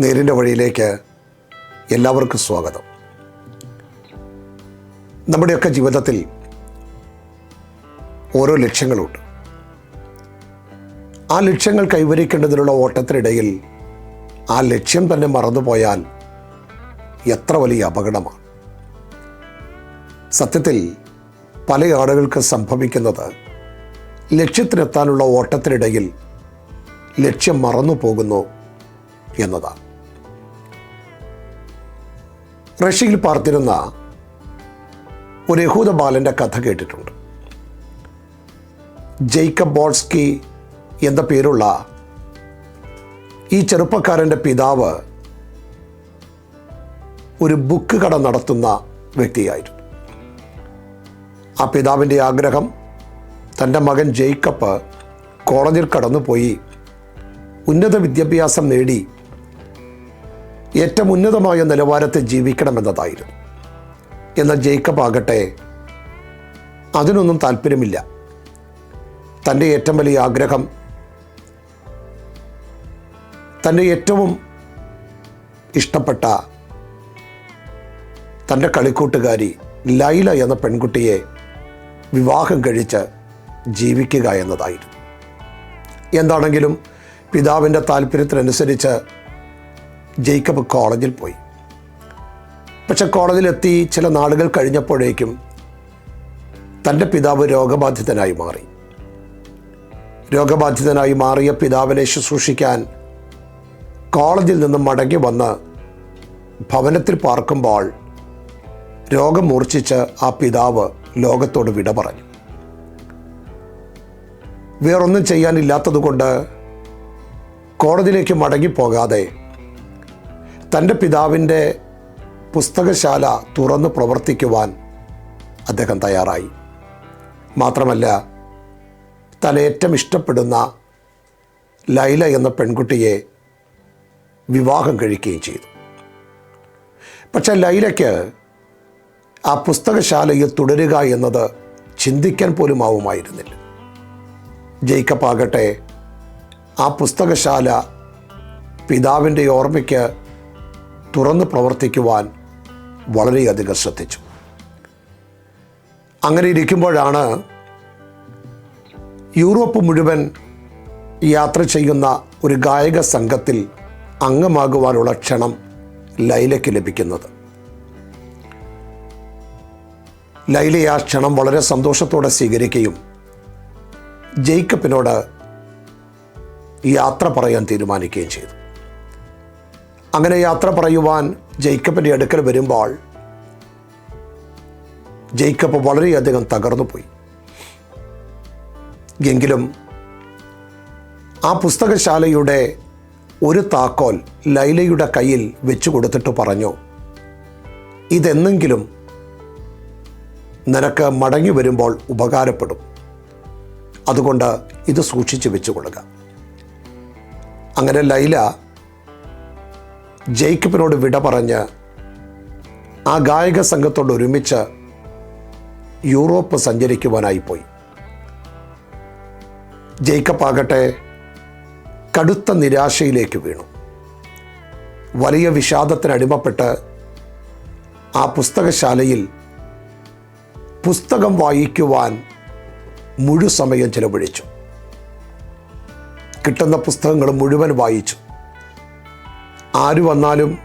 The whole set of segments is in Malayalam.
നേരിന്റെ വഴിയിലേക്ക് എല്ലാവർക്കും സ്വാഗതം. നമ്മുടെയൊക്കെ ജീവിതത്തിൽ ഓരോ ലക്ഷ്യങ്ങളുണ്ട്. ആ ലക്ഷ്യങ്ങൾ കൈവരിക്കേണ്ടതിനുള്ള ഓട്ടത്തിനിടയിൽ ആ ലക്ഷ്യം തന്നെ മറന്നുപോയാൽ എത്ര വലിയ അപകടമാണ്. സത്യത്തിൽ പല ആളുകൾക്ക് സംഭവിക്കുന്നത് ലക്ഷ്യത്തിനെത്താനുള്ള ഓട്ടത്തിനിടയിൽ ലക്ഷ്യം മറന്നു പോകുന്നു എന്നതാണ്. റഷ്യയിൽ പാർത്തിരുന്ന ഒരു യഹൂദ ബാലന്റെ കഥ കേട്ടിട്ടുണ്ട്. ജെയ്ക്കബ് ബോൾസ്കി എന്ന പേരുള്ള ഈ ചെറുപ്പക്കാരന്റെ പിതാവ് ഒരു ബുക്ക് കട നടത്തുന്ന വ്യക്തിയായിരുന്നു. ആ പിതാവിന്റെ ആഗ്രഹം തന്റെ മകൻ ജെയ്ക്കപ്പ് കോളേജിൽ കടന്നുപോയി ഉന്നത വിദ്യാഭ്യാസം നേടി ഏറ്റവും ഉന്നതമായ നിലവാരത്തിൽ ജീവിക്കണമെന്നതായിരുന്നു. എന്നാൽ ജേക്കബ് ആകട്ടെ അതിനൊന്നും താല്പര്യമില്ല. തന്റെ ഏറ്റവും വലിയ ആഗ്രഹം തന്റെ ഏറ്റവും ഇഷ്ടപ്പെട്ട തന്റെ കളിക്കൂട്ടുകാരി ലൈല എന്ന പെൺകുട്ടിയെ വിവാഹം കഴിച്ച് ജീവിക്കുക എന്നതായിരുന്നു. എന്താണെങ്കിലും പിതാവിന്റെ താല്പര്യത്തിനനുസരിച്ച് ജേക്കബ് കോളേജിൽ പോയി. പക്ഷെ കോളേജിലെത്തി ചില നാളുകൾ കഴിഞ്ഞപ്പോഴേക്കും തന്റെ പിതാവ് രോഗബാധിതനായി മാറി. രോഗബാധിതനായി മാറിയ പിതാവിനെ ശുശ്രൂഷിക്കാൻ കോളേജിൽ നിന്നും മടങ്ങി വന്ന് ഭവനത്തിൽ പാർക്കുമ്പോൾ രോഗം മൂർച്ഛിച്ച് ആ പിതാവ് ലോകത്തോട് വിട പറഞ്ഞു. വേറൊന്നും ചെയ്യാനില്ലാത്തതുകൊണ്ട് കോടതിയിലേക്ക് മടങ്ങിപ്പോകാതെ തന്റെ പിതാവിന്റെ പുസ്തകശാല തുറന്ന് പ്രവർത്തിക്കുവാൻ അദ്ദേഹം തയ്യാറായി. മാത്രമല്ല താൻ ഏറ്റവും ഇഷ്ടപ്പെടുന്ന ലൈല എന്ന പെൺകുട്ടിയെ വിവാഹം കഴിക്കുകയും ചെയ്തു. പക്ഷെ ലൈലയ്ക്ക് ആ പുസ്തകശാലയിൽ തുടരുക എന്നത് ചിന്തിക്കാൻ പോലും ആവുമായിരുന്നില്ല. ജയിക്കപ്പാകട്ടെ ആ പുസ്തകശാല പിതാവിന്റെ ഓർമ്മയ്ക്ക് തുറന്ന് പ്രവർത്തിക്കുവാൻ വളരെയധികം ശ്രദ്ധിച്ചു. അങ്ങനെ ഇരിക്കുമ്പോഴാണ് യൂറോപ്പ് മുഴുവൻ യാത്ര ചെയ്യുന്ന ഒരു ഗായക സംഘത്തിൽ അംഗമാകുവാനുള്ള ക്ഷണം ലൈലയ്ക്ക് ലഭിക്കുന്നത്. ലൈല ആ ക്ഷണം വളരെ സന്തോഷത്തോടെ സ്വീകരിക്കുകയും ജെയ്ക്കപ്പിനോട് യാത്ര പറയാൻ തീരുമാനിക്കുകയും ചെയ്തു. അങ്ങനെ യാത്ര പറയുവാൻ ജേക്കബിന്റെ അടുക്കൽ വരുമ്പോൾ ജെയ്ക്കപ്പ് വളരെയധികം തകർന്നുപോയി. എങ്കിലും ആ പുസ്തകശാലയുടെ ഒരു താക്കോൽ ലൈലയുടെ കയ്യിൽ വെച്ചു കൊടുത്തിട്ട് പറഞ്ഞു ഇതെന്നെങ്കിലും നിനക്ക് മടങ്ങി വരുമ്പോൾ ഉപകാരപ്പെടും. അതുകൊണ്ട് ഇത് സൂക്ഷിച്ച് വെച്ചു കൊടുക്കുക അങ്ങനെ ലൈല ജേക്കബിനോട് വിട പറഞ്ഞ് ആ ഗായക സംഘത്തോട് ഒരുമിച്ച് യൂറോപ്പ് സഞ്ചരിക്കുവാനായി പോയി. ജേക്കബ് ആകട്ടെ കടുത്ത നിരാശയിലേക്ക് വീണു. വലിയ വിഷാദത്തിന് അടിമപ്പെട്ട് ആ പുസ്തകശാലയിൽ പുസ്തകം വായിക്കുവാൻ മുഴുസമയം ചിലവഴിച്ചു. കിട്ടുന്ന പുസ്തകങ്ങൾ മുഴുവൻ വായിച്ചു. ആര് വന്നാലും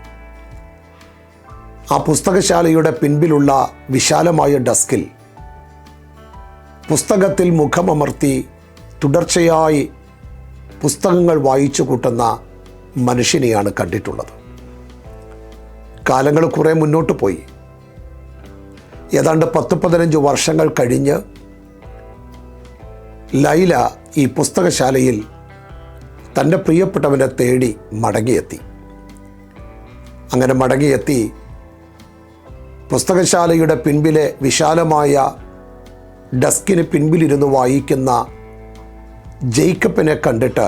ആ പുസ്തകശാലയുടെ പിൻപിലുള്ള വിശാലമായ ഡെസ്കിൽ പുസ്തകത്തിൽ മുഖമമർത്തി തുടർച്ചയായി പുസ്തകങ്ങൾ വായിച്ചു കൂട്ടുന്ന മനുഷ്യനെയാണ് കണ്ടിട്ടുള്ളത്. കാലങ്ങൾ കുറേ മുന്നോട്ട് പോയി. ഏതാണ്ട് പത്ത് പതിനഞ്ച് വർഷങ്ങൾ കഴിഞ്ഞ് ലൈല ഈ പുസ്തകശാലയിൽ തന്റെ പ്രിയപ്പെട്ടവനെ തേടി മടങ്ങിയെത്തി. അങ്ങനെ മടങ്ങിയെത്തി. പുസ്തകശാലയുടെ പിൻപിലെ വിശാലമായ ഡെസ്കിന് പിൻപിലിരുന്ന് വായിക്കുന്ന ജെയ്ക്കപ്പിനെ കണ്ടിട്ട്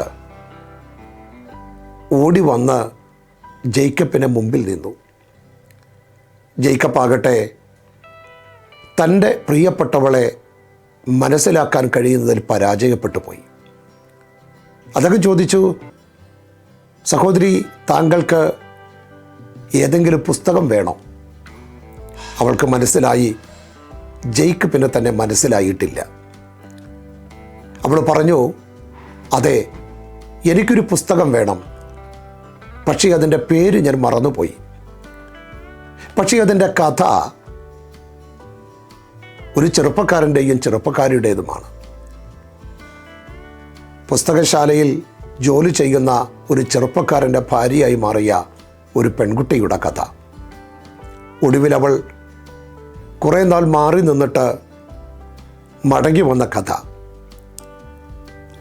ഓടി വന്ന് ജെയ്ക്കപ്പിനെ മുമ്പിൽ നിന്നു. ആകട്ടെ തന്റെ പ്രിയപ്പെട്ടവളെ മനസ്സിലാക്കാൻ കഴിയുന്നതിൽ പരാജയപ്പെട്ടു പോയി. അതൊക്കെ ചോദിച്ചു സഹോദരി താങ്കൾക്ക് ഏതെങ്കിലും പുസ്തകം വേണോ? അവൾക്ക് മനസ്സിലായി. ജയ്ക്ക് പിന്നെ തന്നെ മനസ്സിലായിട്ടില്ല. അവൾ പറഞ്ഞു അതെ എനിക്കൊരു പുസ്തകം വേണം. പക്ഷേ അതിന്റെ പേര് ഞാൻ മറന്നുപോയി. പക്ഷേ അതിന്റെ കഥ ഒരു ചെറുപ്പക്കാരന്റെയും ചെറുപ്പക്കാരിയുടേതുമാണ്. പുസ്തകശാലയിൽ ജോലി ചെയ്യുന്ന ഒരു ചെറുപ്പക്കാരന്റെ ഭാര്യയായി മാറിയ ഒരു പെൺകുട്ടിയുടെ കഥ. ഒടുവിൽ അവൾ കുറേ നാൾ മാറി നിന്നിട്ട് മടങ്ങി വന്ന കഥ.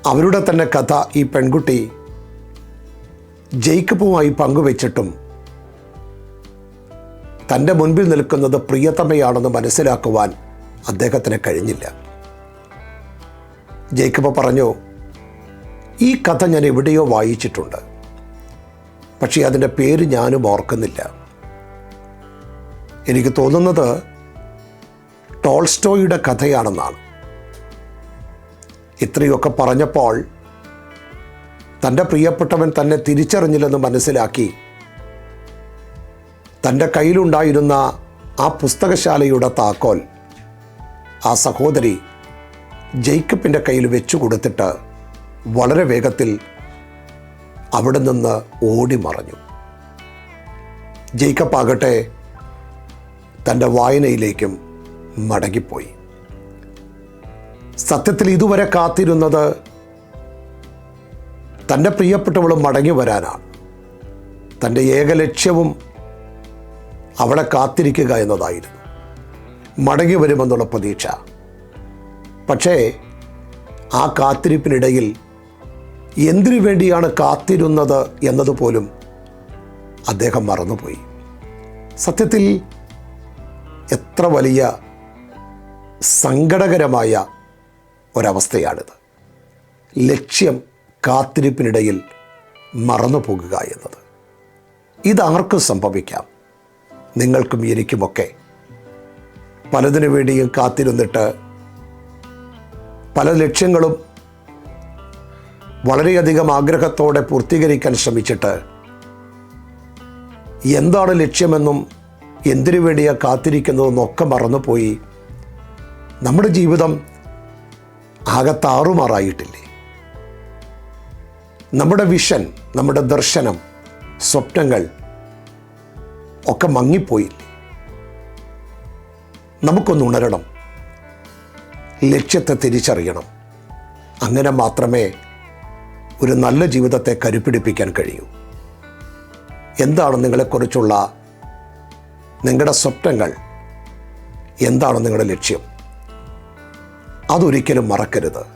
അവരുടെ തന്നെ കഥ ഈ പെൺകുട്ടി ജേക്കബുമായി പങ്കുവച്ചിട്ടും തന്റെ മുൻപിൽ നിൽക്കുന്നത് പ്രിയതമയാണെന്ന് മനസ്സിലാക്കുവാൻ അദ്ദേഹത്തിന് കഴിഞ്ഞില്ല. ജേക്കബ് പറഞ്ഞു ഈ കഥ ഞാൻ എവിടെയോ വായിച്ചിട്ടുണ്ട്. പക്ഷേ അതിന്റെ പേര് ഞാനും ഓർക്കുന്നില്ല. എനിക്ക് തോന്നുന്നത് ടോൾസ്റ്റോയുടെ കഥയാണെന്നാണ്. ഇത്രയൊക്കെ പറഞ്ഞപ്പോൾ തന്റെ പ്രിയപ്പെട്ടവൻ തന്നെ തിരിച്ചറിഞ്ഞില്ലെന്ന് മനസ്സിലാക്കി തന്റെ കയ്യിലുണ്ടായിരുന്ന ആ പുസ്തകശാലയുടെ താക്കോൽ ആ സഹോദരി ജേക്കബിന്റെ കയ്യിൽ വെച്ചു കൊടുത്തിട്ട് വളരെ വേഗത്തിൽ അവിടെ നിന്ന് ഓടി മറഞ്ഞു. ആകട്ടെ തന്റെ വായനയിലേക്കും മടങ്ങിപ്പോയി. സത്യത്തിൽ ഇതുവരെ കാത്തിരുന്നത് തന്റെ പ്രിയപ്പെട്ടവളും മടങ്ങി വരാനാണ്. തന്റെ ഏക ലക്ഷ്യവും അവളെ കാത്തിരിക്കുക എന്നതായിരുന്നു. മടങ്ങി വരുമെന്നുള്ള പ്രതീക്ഷ. പക്ഷേ ആ കാത്തിരിപ്പിനിടയിൽ എന്തിനു വേണ്ടിയാണ് കാത്തിരുന്നത് എന്നതുപോലും അദ്ദേഹം മറന്നുപോയി. സത്യത്തിൽ എത്ര വലിയ സങ്കടകരമായ ഒരവസ്ഥയാണിത്. ലക്ഷ്യം കാത്തിരിപ്പിനിടയിൽ മറന്നു പോകുക എന്നത്. ഇതാർക്കും സംഭവിക്കാം. നിങ്ങൾക്കും എനിക്കുമൊക്കെ പലതിനു വേണ്ടിയും കാത്തിരുന്നിട്ട് പല ലക്ഷ്യങ്ങളും വളരെയധികം ആഗ്രഹത്തോടെ പൂർത്തീകരിക്കാൻ ശ്രമിച്ചിട്ട് എന്താണ് ലക്ഷ്യമെന്നും എന്തിനു വേണ്ടിയാണ് കാത്തിരിക്കുന്നതെന്നൊക്കെ മറന്നുപോയി. നമ്മുടെ ജീവിതം ആകെ താറുമാറായിട്ടില്ലേ നമ്മുടെ വിഷൻ നമ്മുടെ ദർശനം സ്വപ്നങ്ങൾ ഒക്കെ മങ്ങിപ്പോയില്ലേ? നമുക്കൊന്ന് ഉണരണം. ലക്ഷ്യത്തെ തിരിച്ചറിയണം. അങ്ങനെ മാത്രമേ ഒരു നല്ല ജീവിതത്തെ കരുപിടിപ്പിക്കാൻ കഴിയൂ. എന്താണ് നിങ്ങളെക്കുറിച്ചുള്ള നിങ്ങളുടെ സ്വപ്നങ്ങൾ? എന്താണ് നിങ്ങളുടെ ലക്ഷ്യം? അതൊരിക്കലും മറക്കരുത്.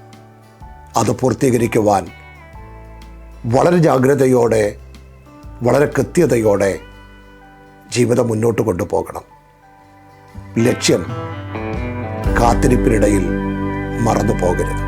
അത് പൂർത്തീകരിക്കുവാൻ വളരെ ജാഗ്രതയോടെ വളരെ കൃത്യതയോടെ ജീവിതം മുന്നോട്ട് കൊണ്ടുപോകണം. ലക്ഷ്യം കാത്തിരിപ്പിനിടയിൽ മറന്നു പോകരുത്